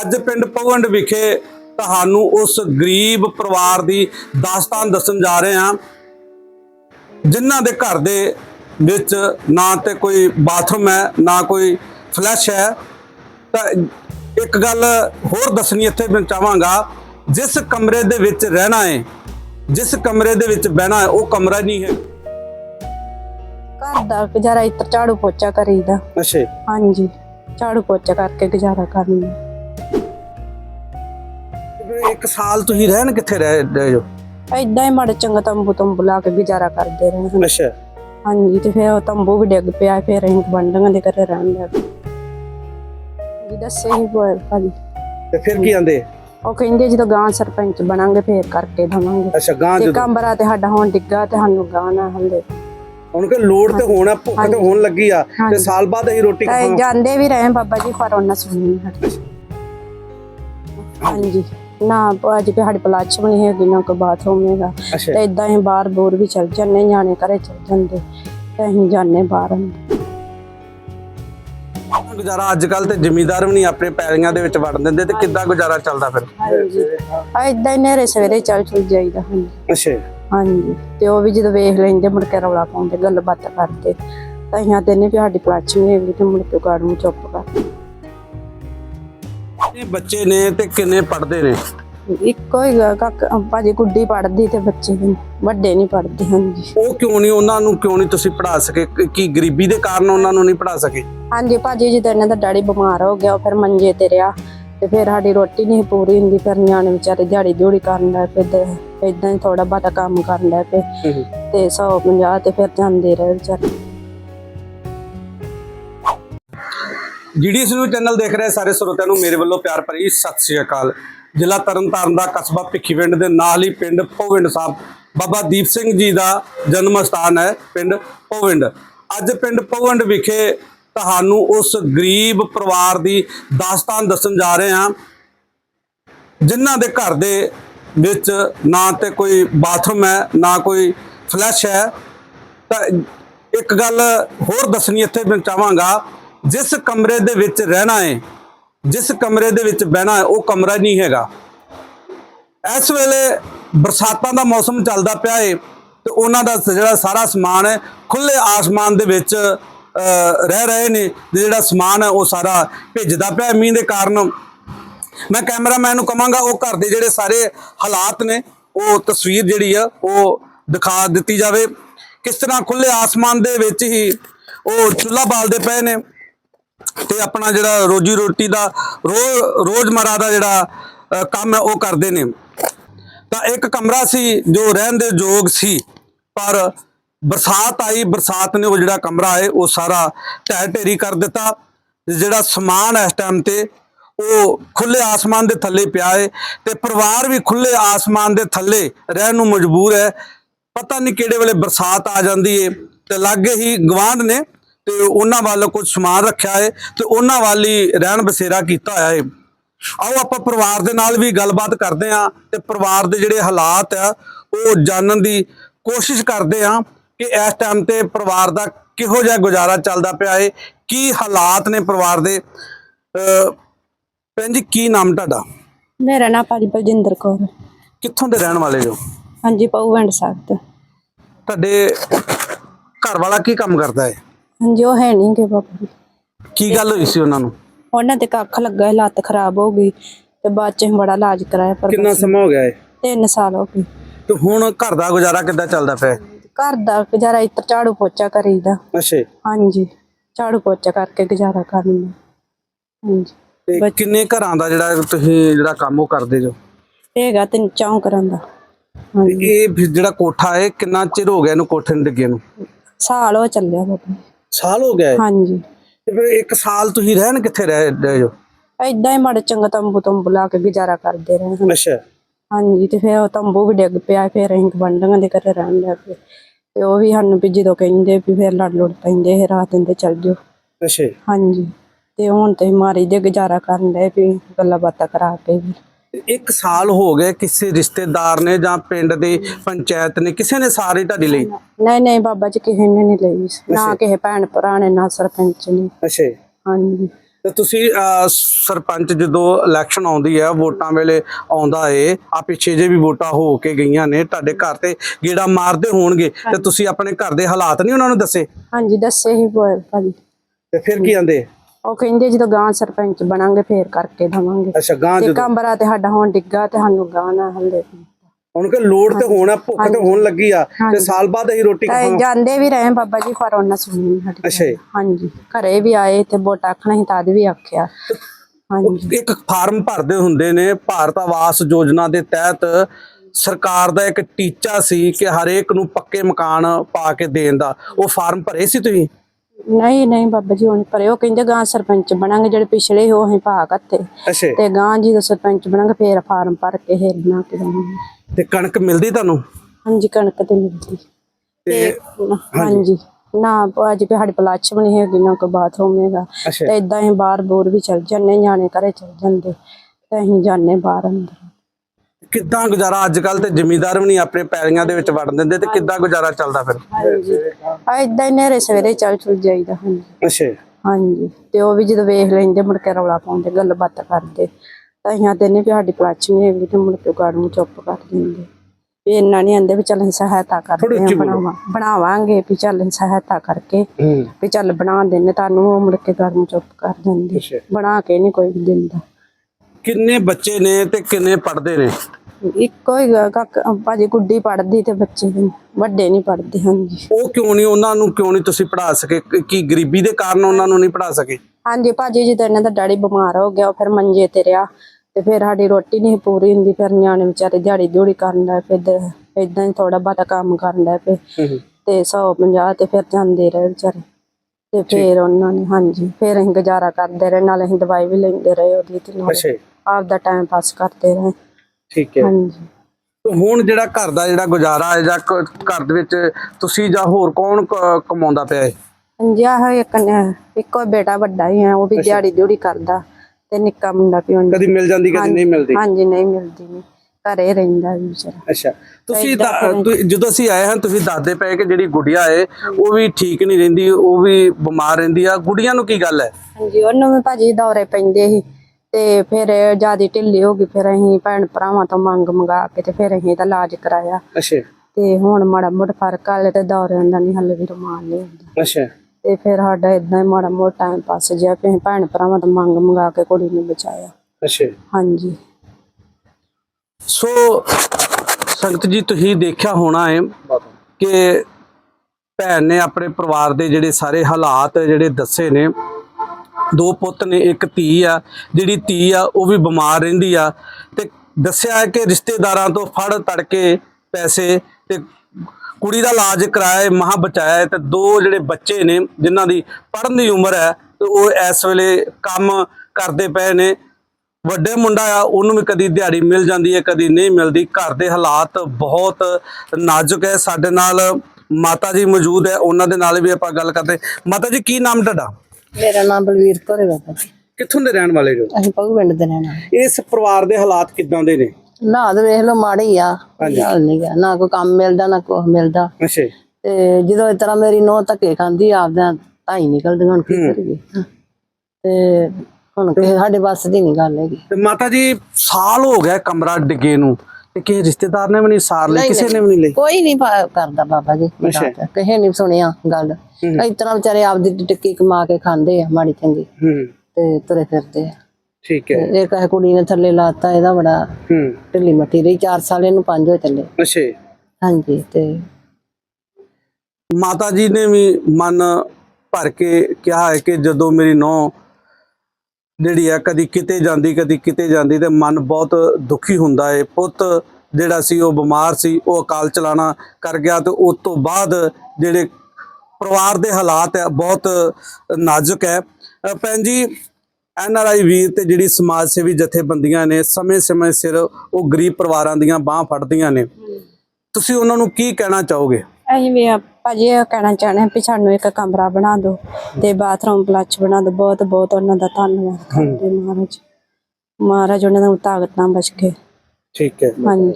ਅੱਜ ਪਿੰਡ ਪਵੰਡ ਵਿਖੇ ਤੁਹਾਨੂੰ ਉਸ ਗਰੀਬ ਪਰਿਵਾਰ ਦੀ ਦਾਸਤਾਨ ਦੱਸਣ ਜਾ ਰਹੇ ਹਾਂ। ਜਿਨ੍ਹਾਂ ਦੇ ਘਰ ਦੇ ਵਿੱਚ ਨਾ ਤੇ ਕੋਈ ਬਾਥਰੂਮ ਹੈ ਨਾ ਕੋਈ ਫਲੈਸ਼ ਹੈ। ਤਾਂ ਇੱਕ ਗੱਲ ਹੋਰ ਦੱਸਣੀ ਇੱਥੇ ਮੈਂ ਚਾਹਾਂਗਾ ਜਿਸ ਕਮਰੇ ਦੇ ਵਿੱਚ ਰਹਿਣਾ ਹੈ ਜਿਸ ਕਮਰੇ ਦੇ ਵਿੱਚ ਬਹਿਣਾ ਹੈ ਉਹ ਕਮਰਾ ਨਹੀਂ ਹੈ। ਘਰ ਦਾ ਗੁਜ਼ਾਰਾ ਇੱਧਰ ਝਾੜੂ ਪੋਚਾ ਕਰੀਦਾ। ਅੱਛਾ। ਹਾਂਜੀ ਝਾੜੂ ਪੋਚਾ ਕਰਕੇ ਗੁਜ਼ਾਰਾ ਕਰਨਾ। ਇੱਕ ਸਾਲ ਤੁਸੀਂ ਰਹਿਣ ਕਿੱਥੇ ਰਹਿ ਰਹੇ ਹੋ? ਏਦਾਂ ਹੀ ਮਾੜੇ ਚੰਗਾ ਤੰਬੂ ਤੰਬੂ ਲਾ ਕੇ ਗੁਜ਼ਾਰਾ ਕਰਦੇ ਰਹੇ ਹਾਂ। ਅੱਛਾ। ਹਾਂਜੀ ਤੇ ਫਿਰ ਉਹ ਤੰਬੂ ਵੀ ਡਿੱਗ ਪਿਆ ਫਿਰ ਅਸੀਂ ਗਵੰਡੀਆਂ ਦੇ ਘਰੇ ਰਹਿਣ ਲੱਗ ਪਏ ਜੀ ਦੱਸੇ ਹੀ ਬੋਲ ਭਾਜੀ। ਤੇ ਫਿਰ ਕੀ ਆਂਦੇ? ਉਹ ਕਹਿੰਦੇ ਜਦੋਂ ਗਾਂ ਸਰਪੰਚ ਬਣਾਂਗੇ ਫੇਰ ਕਰਕੇ ਦਵਾਂਗੇ। ਅੱਛਾ ਗਾਂ ਜਦੋਂ? ਕਮਰਾ ਤੇ ਸਾਡਾ ਹੁਣ ਡਿੱਗਾ ਤੇ ਸਾਨੂੰ ਗਾਂ ਨਾ ਹੱਲੇ ਹੁਣ ਕਿ ਲੋੜ ਤੇ ਹੋਣਾ ਭੁੱਖ ਤੇ ਹੋਣ ਲੱਗੀ ਆ ਤੇ। ਸਾਲ ਬਾਅਦ ਅਸੀਂ ਰੋਟੀ ਤੇ ਖਾਵਾਂ ਜਾਂਦੇ ਵੀ ਰਹੇ ਬਾਬਾ ਜੀ ਪਰ ਉਹਨਾਂ ਸੁਣੀ ਨਹੀਂ ਹਾਂਜੀ। ਨਾ ਅੱਜ ਵੀ ਸਾਡੇ ਪਲਾਚ ਨਹੀਂ ਹੈਗੀ ਨਾ ਕੋਈ ਬਾਥਰੂਮ ਹੈਗਾ। ਅੱਛਾ। ਤੇ ਇਦਾਂ ਹੀ ਬਾਹਰ ਬੋਰ ਵੀ ਚਲ ਜਾਂਦੇ ਨਿਆਣੇ ਘਰੇ ਚਲ ਜਾਂਦੇ ਤੇ ਅਸੀਂ ਜਾਂਦੇ ਬਾਹਰ। ਗੁਜ਼ਾਰਾ ਅੱਜ ਕੱਲ ਤੇ ਜ਼ਿਮੀਦਾਰ ਵੀ ਨਹੀਂ ਆਪਣੇ ਪੈਲੀਆਂ ਦੇ ਵਿੱਚ ਵੜ ਦਿੰਦੇ ਤੇ ਕਿੱਦਾਂ ਗੁਜ਼ਾਰਾ ਚੱਲਦਾ ਫਿਰ? ਹਾਂਜੀ। ਆ ਇਦਾਂ ਹੀ ਨੇਰੇ ਸਵੇਰੇ ਚੱਲ ਚੁਲ ਜਾਈਦਾ ਹਾਂਜੀ। ਅੱਛਾ। ਹਾਂਜੀ। ਤੇ ਉਹ ਵੀ ਜਦੋਂ ਵੇਖ ਲੈਂਦੇ ਮੁੜ ਕੇ ਰੌਲਾ ਪਾਉਂਦੇ ਗੱਲਬਾਤ ਕਰਦੇ। ਤਾਂ ਅਸੀਂ ਆਦੇ ਨੇ ਵੀ ਸਾਡੀ ਪਲਾਚ ਨਹੀਂ ਹੈਗੀ ਤੇ ਮੁੜ ਕੇ ਗਾੜ ਨੂੰ ਚੁੱਪ ਕਰ ਇਹ ਬੱਚੇ ਨੇ ਤੇ ਕਿੰਨੇ ਪੜਦੇ ਨੇ? ਇੱਕੋ ਹੀ ਗਾ ਕੱਕ ਭਾਜੀ ਗੁੱਡੀ ਪੜਦੀ ਤੇ ਬੱਚੇ ਵੀ ਵੱਡੇ ਨਹੀਂ ਪੜਦੇ ਹਾਂਜੀ। ਉਹ ਕਿਉਂ ਨਹੀਂ ਉਹਨਾਂ ਨੂੰ ਕਿਉਂ ਨਹੀਂ ਤੁਸੀਂ ਪੜਾ ਸਕੇ? ਕਿ- ਕੀ ਗਰੀਬੀ ਦੇ ਕਾਰਨ ਉਹਨਾਂ ਨੂੰ ਨਹੀਂ ਪੜਾ ਸਕੇ? ਹਾਂਜੀ ਭਾਜੀ ਜਦੋਂ ਇਹਨਾਂ ਦਾ ਡੈਡੀ ਬਿਮਾਰ ਹੋ ਗਿਆ ਉਹ ਫਿਰ ਮੰਜੇ ਤੇ ਰਿਹਾ ਤੇ ਫਿਰ ਸਾਡੀ ਰੋਟੀ ਨਹੀਂ ਪੂਰੀ ਹੁੰਦੀ ਫਿਰ ਨਿਆਣੇ ਵਿਚਾਰੇ ਦਿਹਾੜੀ ਦਿਹੜੀ ਕਰਨ ਲੱਗ ਪਏ ਤੇ ਇਦਾਂ ਹੀ ਥੋੜਾ ਬਹੁਤਾ ਕੰਮ ਕਰਨ ਲੱਗ ਪਏ ਤੇ 150 ਤੇ ਫਿਰ ਜਾਂਦੇ ਰਹੇ ਵਿਚਾਰੇ। ਜੀਡੀਐਸ ਨਿਊਜ਼ ਚੈਨਲ ਦੇਖ ਰਹੇ ਸਾਰੇ ਸਰੋਤਿਆਂ ਨੂੰ ਮੇਰੇ ਵੱਲੋਂ ਪਿਆਰ ਭਰੀ ਸਤਿ ਸ੍ਰੀ ਅਕਾਲ। ਜ਼ਿਲ੍ਹਾ ਤਰਨਤਾਰਨ ਦਾ ਕਸਬਾ ਭਿੱਖੀਵਿੰਡ ਦੇ ਨਾਲ ਹੀ ਪਿੰਡ ਪੋਵਿੰਡ ਸਾਹਿਬ, ਬਾਬਾ ਦੀਪ ਸਿੰਘ ਜੀ ਦਾ ਜਨਮ ਸਥਾਨ ਹੈ ਪਿੰਡ ਪੋਵਿੰਡ ਅੱਜ ਪਿੰਡ ਪੋਵਿੰਡ ਵਿਖੇ ਤੁਹਾਨੂੰ ਉਸ ਗਰੀਬ ਪਰਿਵਾਰ ਦੀ ਦਾਸਤਾਨ ਦੱਸਣ ਜਾ ਰਹੇ ਹਾਂ। ਜਿਨ੍ਹਾਂ ਦੇ ਘਰ ਦੇ ਵਿੱਚ ਨਾ ਤੇ ਕੋਈ ਬਾਥਰੂਮ ਹੈ, ਨਾ ਕੋਈ ਫਲੈਸ਼ ਹੈ। ਤਾਂ ਇੱਕ ਗੱਲ ਹੋਰ ਦੱਸਣੀ ਇੱਥੇ ਮੈਂ ਚਾਹਾਂਗਾ ਜਿਸ ਕਮਰੇ ਦੇ ਵਿੱਚ ਰਹਿਣਾ ਹੈ ਜਿਸ ਕਮਰੇ ਦੇ ਵਿੱਚ ਬਹਿਣਾ ਹੈ ਉਹ ਕਮਰਾ ਨਹੀਂ ਹੈਗਾ। ਇਸ ਵੇਲੇ ਬਰਸਾਤਾਂ ਦਾ ਮੌਸਮ ਚੱਲਦਾ ਪਿਆ ਏ ਤੇ ਉਹਨਾਂ ਦਾ ਜਿਹੜਾ ਸਾਰਾ ਸਮਾਨ ਹੈ ਖੁੱਲੇ ਆਸਮਾਨ ਦੇ ਵਿੱਚ ਰਹਿ ਰਹੇ ਨੇ ਤੇ ਜਿਹੜਾ ਸਮਾਨ ਹੈ ਉਹ ਸਾਰਾ ਭਿੱਜਦਾ ਪਿਆ ਮੀਂਹ ਦੇ ਕਾਰਨ। ਮੈਂ ਕੈਮਰਾਮੈਨ ਨੂੰ ਕਹਾਂਗਾ ਉਹ ਘਰ ਦੇ ਜਿਹੜੇ ਸਾਰੇ ਹਾਲਾਤ ਨੇ, ਉਹ ਤਸਵੀਰ ਜਿਹੜੀ ਆ, ਉਹ ਦਿਖਾ ਦਿੱਤੀ ਜਾਵੇ। ਕਿਸ ਤਰ੍ਹਾਂ ਖੁੱਲੇ ਆਸਮਾਨ ਦੇ ਵਿੱਚ ਹੀ ਉਹ ਚੁੱਲ੍ਹਾ ਬਾਲਦੇ ਪਏ ਨੇ। ਤੇ ਆਪਣਾ ਜਿਹੜਾ ਰੋਜੀ ਰੋਟੀ ਦਾ ਰੋ, ਰੋਜ਼ਮਰਾ ਦਾ ਜਿਹੜਾ ਕੰਮ ਹੈ, ਉਹ ਕਰਦੇ ਨੇ। ਤਾਂ ਇੱਕ ਕਮਰਾ ਸੀ, ਜੋ ਰਹਿਣ ਦੇ ਯੋਗ ਸੀ, ਪਰ ਬਰਸਾਤ ਆਈ, ਬਰਸਾਤ ਨੇ ਉਹ ਜਿਹੜਾ ਕਮਰਾ ਹੈ, ਉਹ ਸਾਰਾ ਢਹਿ ਢੇਰੀ ਕਰ ਦਿੱਤਾ। ਜਿਹੜਾ ਸਮਾਨ ਇਸ ਟਾਈਮ ਤੇ, ਉਹ ਖੁੱਲੇ ਆਸਮਾਨ ਦੇ ਥੱਲੇ ਪਿਆ ਹੈ ਤੇ ਪਰਿਵਾਰ ਵੀ ਖੁੱਲੇ ਆਸਮਾਨ ਦੇ ਥੱਲੇ ਰਹਿਣ ਨੂੰ ਮਜਬੂਰ ਹੈ। ਪਤਾ ਨਹੀਂ ਕਿਹੜੇ ਵੇਲੇ ਬਰਸਾਤ ਆ ਜਾਂਦੀ ਹੈ ਤੇ ਲਾਗੇ ਹੀ ਗਵਾਂਢ ਨੇ ਤੇ ਉਹਨਾਂ ਵੱਲ ਕੁਝ ਸਮਾਨ ਰੱਖਿਆ ਹੈ ਤੇ ਉਹਨਾਂ ਵੱਲ ਹੀ ਰਹਿਣ ਬਸੇਰਾ ਕੀਤਾ ਹੋਇਆ ਹੈ। ਆਓ ਆਪਾਂ ਪਰਿਵਾਰ ਦੇ ਨਾਲ ਵੀ ਗੱਲਬਾਤ ਕਰਦੇ ਹਾਂ ਤੇ ਪਰਿਵਾਰ ਦੇ ਜਿਹੜੇ ਹਾਲਾਤ ਆ ਉਹ ਜਾਣਨ ਦੀ ਕੋਸ਼ਿਸ਼ ਕਰਦੇ ਹਾਂ ਕਿ ਇਸ ਟਾਈਮ ਤੇ ਪਰਿਵਾਰ ਦਾ ਕਿਹੋ ਜਿਹਾ ਗੁਜ਼ਾਰਾ ਚੱਲਦਾ ਪਿਆ ਹੈ ਕੀ ਹਾਲਾਤ ਨੇ ਪਰਿਵਾਰ ਦੇ। ਭੈਣ ਜੀ ਕੀ ਨਾਮ ਤੁਹਾਡਾ? ਮੇਰਾ ਨਾਮ ਭਾਜੀ ਬਲਜਿੰਦਰ ਕੌਰ ਹੈ। ਕਿੱਥੋਂ ਦੇ ਰਹਿਣ ਵਾਲੇ ਜੋ ਹਾਂਜੀ ਪਾਉ ਵੰਡ ਸਕਦਾ ਤੁਹਾਡੇ ਘਰ ਵਾਲਾ ਕੀ ਕੰਮ ਕਰਦਾ ਹੈ? ਹਾਂਜੀ ਉਹ ਹੈ ਨਹੀਂ ਗੇ ਜੀ। ਕੀ ਗੱਲ ਹੋਈ ਸੀ ਉਹਨਾਂ ਨੂੰ? ਉਹਨਾਂ ਦੇ ਕੱਖ ਲੱਗਾ ਸੀ, ਲੱਤ ਖਰਾਬ ਹੋ ਗਈ ਤੇ ਬਾਅਦ ਚ ਅਸੀਂ ਬੜਾ ਇਲਾਜ ਕਰਾਇਆ ਪਰ ਕਿੰਨਾ ਸਮਾਂ ਹੋ ਗਿਆ ਹੈ 3 ਸਾਲ ਹੋ ਗਏ। ਤੇ ਹੁਣ ਘਰ ਦਾ ਗੁਜ਼ਾਰਾ ਕਿੱਦਾਂ ਚੱਲਦਾ ਪਿਆ? ਘਰ ਦਾ ਗੁਜ਼ਾਰਾ ਇੱਧਰ ਝਾੜੂ ਪੋਚਾ ਕਰੀਦਾ। ਅੱਛਾ ਹਾਂਜੀ ਝਾੜੂ ਪੋਚਾ ਕਰਕੇ ਗੁਜ਼ਾਰਾ ਕਰਨਾ ਹਾਂਜੀ। ਤੇ ਕਿੰਨੇ ਘਰਾਂ ਦਾ ਜਿਹੜਾ ਤੁਸੀਂ ਜਿਹੜਾ ਕੰਮ ਉਹ ਕਰਦੇ ਜੋ? ਹੈਗਾ ਤਿੰਨ ਚੌਂ ਕਰਾਂ ਦਾ। ਹਾਂਜੀ। ਇਹ ਫਿਰ ਜਿਹੜਾ ਕੋਠਾ ਹੈ ਕਿੰਨਾ ਚਿਰ ਹੋ ਗਿਆ ਇਹਨੂੰ ਕੋਠੇ ਨੂੰ ਡਿੱਗੇ ਨੂੰ? ਸਾਲ ਹੋ ਚੱਲਿਆ ਬਾਬਾ। ਸਾਲ ਹੋ ਗਿਆ ਹੈ। ਹਾਂਜੀ। ਤੇ ਫਿਰ ਇੱਕ ਸਾਲ ਤੁਸੀਂ ਰਹਿਣ ਕਿੱਥੇ ਰਹਿ ਰਹੇ ਜੋ ਏਦਾਂ ਹੀ ਮਾੜੇ ਚੰਗਾ ਤੰਬੂ ਤੰਬੂ ਲਾ ਕੇ ਗੁਜ਼ਾਰਾ ਕਰਦੇ ਰਹੇ ਹਾਂ। ਅੱਛਾ। ਹਾਂਜੀ ਤੇ ਫਿਰ ਉਹ ਤੰਬੂ ਵੀ ਡਿੱਗ ਪਿਆ ਫਿਰ ਅਸੀਂ ਗਵੰਡੀਆਂ ਦੇ ਘਰੇ ਰਹਿਣ ਲੱਗ ਪਏ ਤੇ ਉਹ ਵੀ ਸਾਨੂੰ ਵੀ ਜਦੋਂ ਕਹਿੰਦੇ ਵੀ ਫਿਰ ਲੜ ਲੁੜ ਪੈਂਦੇ ਇਹ ਰਾਤ ਦਿੰਦੇ ਚੱਲ ਜਾਓ। ਅੱਛਾ। ਹਾਂਜੀ ਤੇ ਹੁਣ ਤੇ ਮਾਰੀ ਦੇ ਗੁਜ਼ਾਰਾ ਕਰਨ ਦੇ ਵੀ ਗੱਲਾਂ ਬਾਤਾਂ ਕਰਾ ਕੇ ਵੀ। ਇੱਕ ਸਾਲ ਹੋ ਗਿਆ ਕਿਸੇ ਰਿਸ਼ਤੇਦਾਰ ਨੇ ਜਾਂ ਪਿੰਡ ਦੇ ਪੰਚਾਇਤ ਨੇ ਕਿਸੇ ਨੇ ਸਾਰੀ ਤੁਹਾਡੀ ਲਈ? ਨਹੀਂ ਨਹੀਂ ਬਾਬਾ ਜੀ ਕਿਸੇ ਨੇ ਨਹੀਂ ਲਈ। ਨਾ ਕਿਸੇ ਭੈਣ ਭਰਾ ਨੇ ਨਾ ਸਰਪੰਚ ਨੇ। ਅੱਛਾ ਹਾਂਜੀ। ਤੇ ਤੁਸੀਂ ਸਰਪੰਚ ਜਦੋਂ ਇਲੈਕਸ਼ਨ ਆਉਂਦੀ ਹੈ ਵੋਟਾਂ ਵੇਲੇ ਆਉਂਦਾ ਏ ਆ ਪਿੱਛੇ ਜੇ ਵੀ ਵੋਟਾਂ ਹੋ ਕੇ ਗਈਆਂ ਨੇ ਤੁਹਾਡੇ ਘਰ ਤੇ ਗੇੜਾ ਮਾਰਦੇ ਹੋਣਗੇ ਤੇ ਤੁਸੀਂ ਆਪਣੇ ਘਰ ਦੇ ਹਾਲਾਤ ਨਹੀਂ ਉਹਨਾਂ ਨੂੰ ਦੱਸੇ? ਹਾਂਜੀ ਦੱਸੇ ਹੀ ਭਾਜੀ। ਤੇ ਫਿਰ ਕੀ ਆਂਦੇ? ਉਹ ਕਹਿੰਦੇ ਜਦੋਂ ਗਾਂ ਸਰਪੰਚ ਬਣਾਂਗੇ ਫੇਰ ਕਰਕੇ ਦਵਾਂਗੇ। ਅੱਛਾ ਗਾਂ ਤੇ ਜਦੋਂ? ਕਮਰਾ ਤੇ ਸਾਡਾ ਹੁਣ ਡਿੱਗਾ ਤੇ ਸਾਨੂੰ ਗਾਂ ਨਾ ਹੱਲੇ ਹੁਣ ਕਿ ਲੋੜ ਤੇ ਹੋਣਾ ਭੁੱਖ ਤੇ ਹੋਣ ਲੱਗੀ ਆ ਤੇ ਸਾਲ ਬਾਅਦ ਅਸੀਂ ਰੋਟੀ ਤੇ ਜਾਂਦੇ ਵੀ ਰਹੇ ਬਾਬਾ ਜੀ ਪਰ ਉਹਨਾਂ ਸੁਣੀ ਸਾਡੀ ਅੱਛਾ ਜੀ। ਹਾਂਜੀ ਘਰੇ ਵੀ ਆਏ ਤੇ ਵੋਟ ਆਖਣਾ ਤਦ ਵੀ ਆਖਿਆ। ਹਾਂਜੀ। ਇੱਕ ਫਾਰਮ ਭਰਦੇ ਹੁੰਦੇ ਨੇ ਭਾਰਤ ਆਵਾਸ ਯੋਜਨਾ ਦੇ ਤਹਿਤ ਸਰਕਾਰ ਦਾ ਇੱਕ ਟੀਚਾ ਸੀ ਕਿ ਹਰੇਕ ਨੂੰ ਪੱਕੇ ਮਕਾਨ ਪਾ ਕੇ ਦੇਣ ਦਾ। ਉਹ ਫਾਰਮ ਭਰੇ ਸੀ ਤੁਸੀਂ? ਨਹੀਂ ਨਹੀਂ ਬਾਬਾ ਜੀ ਹੁਣ ਪਰ ਉਹ ਕਹਿੰਦੇ ਗਾਂ ਸਰਪੰਚ ਬਣਾਂਗੇ ਜਿਹੜੇ ਪਿਛਲੇ ਉਹ ਅਸੀਂ ਭਾਗ ਹੱਥੇ ਅੱਛਾ। ਤੇ ਗਾਂ ਜਦੋਂ ਸਰਪੰਚ ਬਣਾਂਗੇ ਫੇਰ ਫਾਰਮ ਭਰ ਕੇ ਫੇਰ ਬਣਾ ਕੇ ਦਵਾਂਗੇ। ਤੇ ਕਣਕ ਮਿਲਦੀ ਤੁਹਾਨੂੰ? ਹਾਂਜੀ ਕਣਕ ਤੇ ਮਿਲਦੀ। ਤੇ ਹਾਂਜੀ। ਨਾ ਅੱਜ ਕਿ ਸਾਡੀ ਪਲਾਚ ਵੀ ਨਹੀਂ ਹੈਗੀ ਨਾ ਕੋਈ ਬਾਥਰੂਮ ਹੈਗਾ। ਤੇ ਇਦਾਂ ਹੀ ਬਾਹਰ ਬੋਰ ਵੀ ਚਲ ਜਾਂਦੇ ਨਿਆਣੇ ਘਰੇ ਚਲ ਜਾਂਦੇ। ਤੇ ਅਸੀਂ ਜਾਂਦੇ ਬਾਹਰ ਅੰਦਰ। ਕਿੱਦਾਂ ਗੁਜ਼ਾਰਾ ਅੱਜ ਕੱਲ ਤੇ ਜ਼ਿਮੀਦਾਰ ਵੀ ਨਹੀਂ ਆਪਣੇ ਪੈਲੀਆਂ ਦੇ ਵਿੱਚ ਵੜਨ ਦਿੰਦੇ ਤੇ ਕਿੱਦਾਂ ਗੁਜ਼ਾਰਾ ਚੱਲਦਾ ਫਿਰ? ਹਾਂਜੀ। ਆ ਇਦਾਂ ਹੀ ਨੇਰੇ ਸਵੇਰੇ ਚੱਲ ਚੁਲ ਜਾਈਦਾ ਹਾਂਜੀ। ਅੱਛਾ। ਹਾਂਜੀ। ਤੇ ਉਹ ਵੀ ਜਦੋਂ ਵੇਖ ਲੈਂਦੇ ਮੁੜ ਕੇ ਰੌਲਾ ਪਾਉਂਦੇ ਗੱਲਬਾਤ ਕਰਦੇ। ਤਾਂ ਆਦੇ ਨੇ ਵੀ ਸਾਡੀ ਪਲਾਚ ਨਹੀਂ ਹੈਗੀ ਤੇ ਮੁੜ ਕੇ ਗਾੜ ਨੂੰ ਚੁੱਪ ਕਰ ਦਿੰਦੇ। ਵੀ ਇੰਨਾ ਨਹੀਂ ਆਂਦੇ ਵੀ ਚੱਲ ਸਹਾਇਤਾ ਕਰਦੇ ਬਣਾਵਾਂ ਬਣਾਵਾਂਗੇ ਵੀ ਚੱਲ ਸਹਾਇਤਾ ਕਰਕੇ ਵੀ ਚੱਲ ਬਣਾ ਦਿੰਦੇ ਤੁਹਾਨੂੰ ਉਹ ਮੁੜ ਕੇ ਘਰ ਨੂੰ ਚੁੱਪ ਕਰ ਦਿੰਦੇ। ਬਣਾ ਕੇ ਨਹੀਂ ਕੋਈ ਦਿੰਦਾ। ਕਿੰਨੇ ਬੱਚੇ ਨੇ ਤੇ ਕਿੰਨੇ ਪੜਦੇ ਨੇ? ਇੱਕੋ ਹੀ ਕੱਕ ਭਾਜੀ ਗੁੱਡੀ ਪੜਦੀ ਤੇ ਬੱਚੇ ਵੀ ਵੱਡੇ ਨਹੀਂ ਪੜਦੇ ਹਾਂਜੀ। ਉਹ ਕਿਉਂ ਨਹੀਂ ਉਹਨਾਂ ਨੂੰ ਕਿਉਂ ਨਹੀਂ ਤੁਸੀਂ ਪੜਾ ਸਕੇ? ਕਿ- ਗਰੀਬੀ ਦੇ ਕਾਰਨ ਉਹਨਾਂ ਨੂੰ ਨਹੀਂ ਪੜਾ ਸਕੇ? ਹਾਂਜੀ ਭਾਜੀ ਜਦੋਂ ਇਹਨਾਂ ਦਾ ਡੈਡੀ ਬਿਮਾਰ ਹੋ ਗਿਆ ਉਹ ਫਿਰ ਮੰਜੇ ਤੇ ਰਿਹਾ ਤੇ ਫਿਰ ਸਾਡੀ ਰੋਟੀ ਨਹੀਂ ਪੂਰੀ ਹੁੰਦੀ ਫਿਰ ਨਿਆਣੇ ਵਿਚਾਰੇ ਦਿਹਾੜੀ ਦਿਹੜੀ ਕਰਨ ਦਾ ਫਿਰ ਇਦਾਂ ਹੀ ਥੋੜਾ ਬਹੁਤਾ ਕੰਮ ਕਰਨ ਦਾ ਪਏ। ਤੇ 150 ਤੇ ਫਿਰ ਜਾਂਦੇ ਰਹੇ ਵਿਚਾਰੇ। ਤੇ ਫਿਰ ਉਹਨਾਂ ਨੇ ਹਾਂਜੀ ਫਿਰ ਅਸੀਂ ਗੁਜ਼ਾਰਾ ਕਰਦੇ ਰਹੇ ਨਾਲ ਅਸੀਂ ਦਵਾਈ ਵੀ ਲੈਂਦੇ ਰਹੇ ਉਹਦੀ ਤੇ ਨਾਲ ਆਪਦਾ ਟਾਈਮ ਪਾਸ ਕਰਦੇ ਰਹੇ। ਠੀਕ ਹੈ। ਹਾਂਜੀ। ਹੁਣ ਜਿਹੜਾ ਘਰ ਦਾ ਜਿਹੜਾ ਗੁਜ਼ਾਰਾ ਹੈ ਜਾਂ ਕ- ਘਰ ਦੇ ਵਿੱਚ ਤੁਸੀਂ ਜਾਂ ਹੋਰ ਕੌਣ ਕ- ਕਮਾਉਂਦਾ ਪਿਆ ਹੈ ਹਾਂਜੀ ਆਹ ਇੱਕ ਨੇ- ਇੱਕੋ ਬੇਟਾ ਵੱਡਾ ਹੀ ਹੈ ਉਹ ਵੀ ਦਿਹਾੜੀ ਦਿਹੜੀ ਕਰਦਾ ਤੇ ਨਿੱਕਾ ਮੁੰਡਾ ਪਿਉਣ ਕਦੀ ਮਿਲ ਜਾਂਦੀ ਕਦੀ ਨਹੀਂ ਮਿਲਦੀ? ਹਾਂਜੀ ਨਹੀਂ ਮਿਲਦੀ ਨਹੀਂ ਘਰੇ ਰਹਿੰਦਾ ਵੀ ਵਿਚਾਰਾ। ਅੱਛਾ। ਤੁਸੀਂ ਜਦੋਂ ਅਸੀਂ ਆਏ ਹਾਂ ਤੁਸੀਂ ਦੱਸਦੇ ਪਏ ਕਿ ਜਿਹੜੀ ਗੁੜੀਆ ਹੈ ਉਹ ਵੀ ਠੀਕ ਨਹੀਂ ਰਹਿੰਦੀ ਉਹ ਵੀ ਬਿਮਾਰ ਰਹਿੰਦੀ ਆ। ਗੁੜੀਆਂ ਨੂੰ ਕੀ ਗੱਲ ਹੈ? ਹਾਂਜੀ ਉਹਨੂੰ ਵੀ ਭਾਜੀ ਦੌਰੇ ਪੈਂਦੇ ਸੀ। ਤੇ ਫਿਰ ਜ਼ਿਆਦਾ ਢਿੱਲੀ ਹੋ ਗਈ ਫਿਰ ਅਸੀਂ ਭੈਣ ਭਰਾਵਾਂ ਤੋਂ ਮੰਗ ਮੰਗਾ ਕੇ ਤੇ ਫਿਰ ਅਸੀਂ ਇਹਦਾ ਇਲਾਜ ਕਰਾਇਆ। ਅੱਛਾ। ਤੇ ਹੁਣ ਮਾੜਾ ਮੋਟਾ ਫ਼ਰਕ ਆਲੇ ਤੇ ਦੌਰਿਆਂ ਦਾ ਨਹੀਂ ਹੱਲੇ ਵੀ ਰਮਾਨ ਨਹੀਂ ਹੁੰਦਾ ਅੱਛਾ। ਤੇ ਫਿਰ ਸਾਡਾ ਇਦਾਂ ਹੀ ਮਾੜਾ ਮੋਟਾ ਟਾਈਮ ਪਾਸ ਜਿਹਾ ਵੀ ਅਸੀਂ ਭੈਣ ਭਰਾਵਾਂ ਤੋਂ ਮੰਗ ਮੰਗਾ ਕੇ ਕੁੜੀ ਨੂੰ ਬਚਾਇਆ। ਅੱਛਾ। ਹਾਂਜੀ। ਸੋ ਸੰਗਤ ਜੀ ਤੁਸੀਂ ਦੇਖਿਆ ਹੋਣਾ ਹੈ ਕਿ ਭੈਣ ਨੇ ਆਪਣੇ ਪਰਿਵਾਰ ਦੇ ਜਿਹੜੇ ਸਾਰੇ ਹਾਲਾਤ ਜਿਹੜੇ ਦੱਸੇ ਨੇ ਦੋ ਪੁੱਤ ਨੇ, ਇੱਕ ਧੀ ਆ, ਜਿਹੜੀ ਧੀ ਆ, ਉਹ ਵੀ ਬਿਮਾਰ ਰਹਿੰਦੀ ਆ ਤੇ ਦੱਸਿਆ ਹੈ ਕਿ ਰਿਸ਼ਤੇਦਾਰਾਂ ਤੋਂ ਫੜ, ਤੜਕੇ ਪੈਸੇ ਤੇ ਕੁੜੀ ਦਾ ਇਲਾਜ ਕਰਾਇਆ ਮਹਾ ਬਚਾਇਆ ਹੈ ਤੇ ਦੋ ਜਿਹੜੇ ਬੱਚੇ ਨੇ, ਜਿਨ੍ਹਾਂ ਦੀ ਪੜ੍ਹਨ ਦੀ ਉਮਰ ਹੈ, ਤੇ ਉਹ ਇਸ ਵੇਲੇ ਕੰਮ ਕਰਦੇ ਪਏ ਨੇ। ਵੱਡੇ ਮੁੰਡਾ ਆ, ਉਹਨੂੰ ਵੀ ਕਦੀ ਦਿਹਾੜੀ ਮਿਲ ਜਾਂਦੀ ਹੈ, ਕਦੀ ਨਹੀਂ ਮਿਲਦੀ। ਘਰ ਦੇ ਹਾਲਾਤ ਬਹੁਤ ਨਾਜ਼ੁਕ ਹੈ। ਸਾਡੇ ਨਾਲ ਮਾਤਾ ਜੀ ਮੌਜੂਦ ਹੈ, ਉਹਨਾਂ ਦੇ ਨਾਲ ਵੀ ਆਪਾਂ ਗੱਲ ਕਰਦੇ। ਮਾਤਾ ਜੀ, ਕੀ ਨਾਮ ਤੁਹਾਡਾ? ਮੇਰਾ ਨਾਮ ਬਲਵੀਰ ਕੌਰ ਹੈ ਬਾਬਾ ਜੀ ਕਿੱਥੋਂ ਦੇ ਰਹਿਣ ਵਾਲੇ ਜੋ ਅਸੀਂ ਪਗੂ ਪਿੰਡ ਦੇ ਰਹਿਣਾ ਇਸ ਪਰਿਵਾਰ ਦੇ ਹਾਲਾਤ ਕਿੱਦਾਂ ਦੇ ਨੇ? ਲਾਦ ਵੇਖ ਲਓ ਮਾੜੇ ਹੀ ਆ ਹਾਲ ਨਹੀਂ ਗਾ। ਨਾ ਕੋਈ ਕੰਮ ਮਿਲਦਾ ਨਾ ਕੁਛ ਮਿਲਦਾ। ਅੱਛਾ ਤੇ ਜਦੋਂ ਇਸ ਤਰ੍ਹਾਂ ਮੇਰੀ ਨੋਹ ਧੱਕੇ ਖਾਂਦੀ ਆਪਦਾ ਤਾਈ ਨਿਕਲਦੀ ਹੁਣ ਕੀ ਕਰੀਏ? ਹਾਂ। ਤੇ ਹੁਣ ਕਿਸੇ ਸਾਡੇ ਵੱਸ ਦੀ ਨਹੀਂ ਗੱਲ ਹੈਗੀ। ਤੇ ਮਾਤਾ ਜੀ ਸਾਲ ਹੋ ਗਿਆ ਕਮਰਾ ਡਿੱਗੇ ਨੂੰ। ਤੇ ਕਿਸੇ ਰਿਸ਼ਤੇਦਾਰ ਨੇ ਵੀ ਨਹੀਂ ਸਾਰ ਲਈ ਕਿਸੇ ਨੇ ਵੀ ਨਹੀਂ ਲਈ? ਕੋਈ ਨਹੀਂ ਕਰਦਾ ਬਾਬਾ ਜੀ। ਕਿਸੇ ਨੇ ਸੁਣਿਆ ਗੱਲ। ਇਸ ਤਰ੍ਹਾਂ ਵਿਚਾਰੇ ਆਪਦੀ ਟਿੱਕੀ ਕਮਾ ਕੇ ਖਾਂਦੇ ਆ ਮਾੜੀ ਚੰਗੀ। ਤੇ ਤੁਰੇ ਫਿਰਦੇ ਆ। ਠੀਕ ਹੈ। ਇਹ ਕਹੇ ਕੁੜੀ ਨੇ ਥੱਲੇ ਲਾਤਾ ਇਹਦਾ ਬੜਾ ਹੂੰ। ਢਿੱਲੀ ਮੱਠੀ ਰਹੀ 4 ਸਾਲ ਇਹਨੂੰ ਪੰਜ ਹੋ ਚੱਲੇ ਅੱਛਾ ਹਾਂਜੀ ਤੇ ਮਾਤਾ ਜੀ ਨੇ ਵੀ ਮਨ ਭਰ ਕੇ ਕਿਹਾ ਹੈ ਕਿ ਜਦੋਂ ਮੇਰੀ ਨੌ ਜਿਹੜੀ ਆ, ਕਦੀ ਕਿਤੇ ਜਾਂਦੀ, ਕਦੀ ਕਿਤੇ ਜਾਂਦੀ ਤੇ ਮਨ ਬਹੁਤ ਦੁਖੀ ਹੁੰਦਾ ਹੈ ਪੁੱਤ ਜਿਹੜਾ ਸੀ, ਉਹ ਬਿਮਾਰ ਸੀ, ਉਹ ਅਕਾਲ ਚਲਾਣਾ ਕਰ ਗਿਆ ਤੇ ਉਸ ਤੋਂ ਬਾਅਦ ਜਿਹੜੇ ਪਰਿਵਾਰ ਦੇ ਹਾਲਾਤ ਹੈ ਬਹੁਤ ਨਾਜ਼ੁਕ ਹੈ। ਭੈਣ ਜੀ, ਐਨ ਆਰ ਆਈ ਵੀਰ ਤੇ ਜਿਹੜੀ ਸਮਾਜ ਸੇਵੀ ਜਥੇਬੰਦੀਆਂ ਨੇ, ਸਮੇਂ-ਸਮੇਂ ਸਿਰ ਉਹ ਗਰੀਬ ਪਰਿਵਾਰਾਂ ਦੀਆਂ ਬਾਹਾਂ ਫੜਦੀਆਂ ਨੇ। ਤੁਸੀਂ ਉਹਨਾਂ ਨੂੰ ਕੀ ਕਹਿਣਾ ਚਾਹੋਗੇ? ਅਸੀਂ ਵੀ ਆ- ਭਾਜੀ ਇਹ ਕਹਿਣਾ ਚਾਹੁੰਦੇ ਹਾਂ ਵੀ ਸਾਨੂੰ ਇੱਕ ਕਮਰਾ ਬਣਾ ਦਿਓ ਤੇ ਬਾਥਰੂਮ ਪਲੱਚ ਬਣਾ ਦਿਓ। ਬਹੁਤ ਬਹੁਤ ਉਹਨਾਂ ਦਾ ਧੰਨਵਾਦ ਕਰਦੇ ਮਹਾਰਾਜ। ਮਹਾਰਾਜ ਉਹਨਾਂ ਨੂੰ ਤਾਕਤ ਨਾਲ ਬਚ ਕੇ ਠੀਕ ਹੈ। ਹਾਂਜੀ।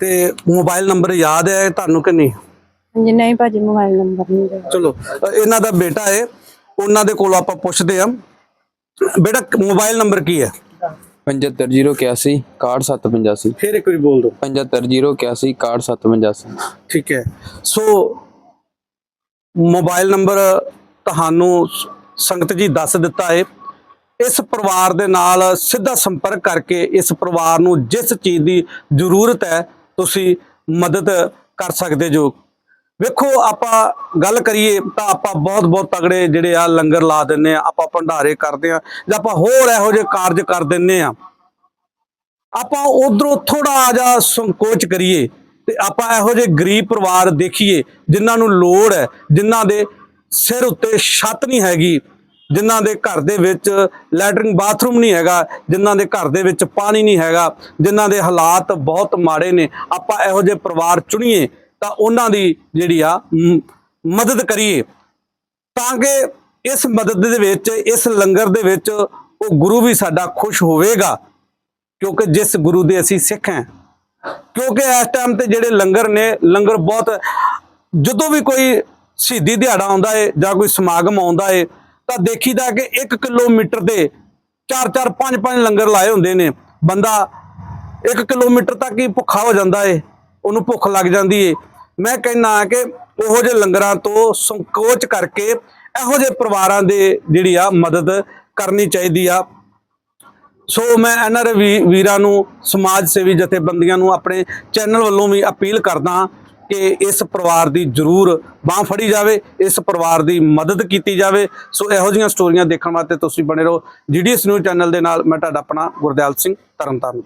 ਤੇ ਮੋਬਾਈਲ ਨੰਬਰ ਯਾਦ ਹੈ ਤੁਹਾਨੂੰ ਕਿ ਨਹੀਂ? ਹਾਂਜੀ ਨਹੀਂ ਭਾਜੀ ਮੋਬਾਈਲ ਨੰਬਰ ਨਹੀਂ ਚਲੋ ਅ, ਇਹਨਾਂ ਦਾ ਬੇਟਾ ਹੈ। ਉਹਨਾਂ ਦੇ ਕੋਲੋਂ ਆਪਾਂ ਪੁੱਛਦੇ ਹਾਂ। ਬੇਟਾ ਮੋਬਾਈਲ ਨੰਬਰ ਕੀ ਹੈ? 75081 61785 ਫਿਰ ਇੱਕ ਵਾਰੀ ਬੋਲ ਦਿਓ। 75081 61785 ਠੀਕ ਹੈ। ਸੋ ਮੋਬਾਈਲ ਨੰਬਰ ਤੁਹਾਨੂੰ ਸੰਗਤ ਜੀ ਦੱਸ ਦਿੱਤਾ ਹੈ। ਇਸ ਪਰਿਵਾਰ ਦੇ ਨਾਲ ਸਿੱਧਾ ਸੰਪਰਕ ਕਰਕੇ ਇਸ ਪਰਿਵਾਰ ਨੂੰ ਜਿਸ ਚੀਜ਼ ਦੀ ਜ਼ਰੂਰਤ ਹੈ ਤੁਸੀਂ ਮਦਦ ਕਰ ਸਕਦੇ ਜੋ ਵੇਖੋ, ਆਪਾਂ ਗੱਲ ਕਰੀਏ ਤਾਂ ਆਪਾਂ ਬਹੁਤ ਬਹੁਤ ਤਗੜੇ ਜਿਹੜੇ ਆ ਲੰਗਰ ਲਾ ਦਿੰਨੇ ਆ, ਆਪਾਂ ਭੰਡਾਰੇ ਕਰਦੇ ਆ, ਜਾਂ ਆਪਾਂ ਹੋਰ ਇਹੋ ਜਿਹੇ ਕਾਰਜ ਕਰ ਦਿੰਨੇ ਆ। ਆਪਾਂ ਉਧਰੋਂ ਥੋੜਾ ਜਿਹਾ ਸੰਕੋਚ ਕਰੀਏ ਤੇ ਆਪਾਂ ਇਹੋ ਜਿਹੇ ਗਰੀਬ ਪਰਿਵਾਰ ਦੇਖੀਏ, ਜਿਨ੍ਹਾਂ ਨੂੰ ਲੋੜ ਹੈ, ਜਿਨ੍ਹਾਂ ਦੇ ਸਿਰ ਉੱਤੇ ਛੱਤ ਨਹੀਂ ਹੈਗੀ, ਜਿਨ੍ਹਾਂ ਦੇ ਘਰ ਦੇ ਵਿੱਚ ਲੈਟਰਿੰਗ ਬਾਥਰੂਮ ਨਹੀਂ ਹੈਗਾ, ਜਿਨ੍ਹਾਂ ਦੇ ਘਰ ਦੇ ਵਿੱਚ ਪਾਣੀ ਨਹੀਂ ਹੈਗਾ, ਜਿਨ੍ਹਾਂ ਦੇ ਹਾਲਾਤ ਬਹੁਤ ਮਾੜੇ ਨੇ, ਆਪਾਂ ਇਹੋ ਜਿਹੇ ਪਰਿਵਾਰ ਚੁਣੀਏ ਤਾਂ ਉਹਨਾਂ ਦੀ ਜਿਹੜੀ ਆ ਮਦਦ ਕਰੀਏ। ਤਾਂ ਕਿ ਇਸ ਮਦਦ ਦੇ ਵਿੱਚ, ਇਸ ਲੰਗਰ ਦੇ ਵਿੱਚ ਉਹ ਗੁਰੂ ਵੀ ਸਾਡਾ ਖੁਸ਼ ਹੋਵੇਗਾ। ਕਿਉਂਕਿ ਜਿਸ ਗੁਰੂ ਦੇ ਅਸੀਂ ਸਿੱਖ ਹਾਂ। ਕਿਉਂਕਿ ਇਸ ਟਾਈਮ ਤੇ ਜਿਹੜੇ ਲੰਗਰ ਨੇ, ਲੰਗਰ ਬਹੁਤ, ਜਦੋਂ ਵੀ ਕੋਈ ਸ਼ਹੀਦੀ ਦਿਹਾੜਾ ਆਉਂਦਾ ਏ ਜਾਂ ਕੋਈ ਸਮਾਗਮ ਆਉਂਦਾ ਏ, ਤਾਂ ਦੇਖੀਦਾ ਕਿ 1 ਕਿਲੋਮੀਟਰ ਦੇ 4-4 5-5 ਲੰਗਰ ਲਾਏ ਹੁੰਦੇ ਨੇ। ਬੰਦਾ 1 ਕਿਲੋਮੀਟਰ ਤੱਕ ਹੀ ਭੁੱਖਾ ਹੋ ਜਾਂਦਾ ਏ। ਉਹਨੂੰ ਭੁੱਖ ਲੱਗ ਜਾਂਦੀ ਏ। ਮੈਂ ਕਹਿੰਦਾ ਕਿ ਉਹੋ ਜਿਹੇ ਲੰਗਰਾਂ ਤੋਂ ਸੰਕੋਚ ਕਰਕੇ ਇਹੋ ਜਿਹੇ ਪਰਿਵਾਰਾਂ ਦੇ ਜਿਹੜੀ ਆ ਮਦਦ ਕਰਨੀ ਚਾਹੀਦੀ ਆ। ਸੋ ਮੈਂ ਐਨਆਰ ਵੀਰਾਂ ਨੂੰ, ਸਮਾਜ ਸੇਵੀ ਜਥੇਬੰਦੀਆਂ ਨੂੰ ਆਪਣੇ ਚੈਨਲ ਵੱਲੋਂ ਵੀ ਅਪੀਲ ਕਰਦਾ ਕਿ ਇਸ ਪਰਿਵਾਰ ਦੀ ਜ਼ਰੂਰ ਬਾਹ ਫੜੀ ਜਾਵੇ, ਇਸ ਪਰਿਵਾਰ ਦੀ ਮਦਦ ਕੀਤੀ ਜਾਵੇ। ਸੋ ਇਹੋ ਜਿਹੀਆਂ ਸਟੋਰੀਆਂ ਦੇਖਣ ਵਾਸਤੇ ਤੁਸੀਂ ਬਣੇ ਰਹੋ ਜੀਡੀਐਸ ਨਿਊਜ਼ ਚੈਨਲ ਦੇ ਨਾਲ। ਮੈਂ ਤੁਹਾਡਾ ਆਪਣਾ ਗੁਰਦਿਆਲ ਸਿੰਘ ਤਰਨਤਾਰਨ।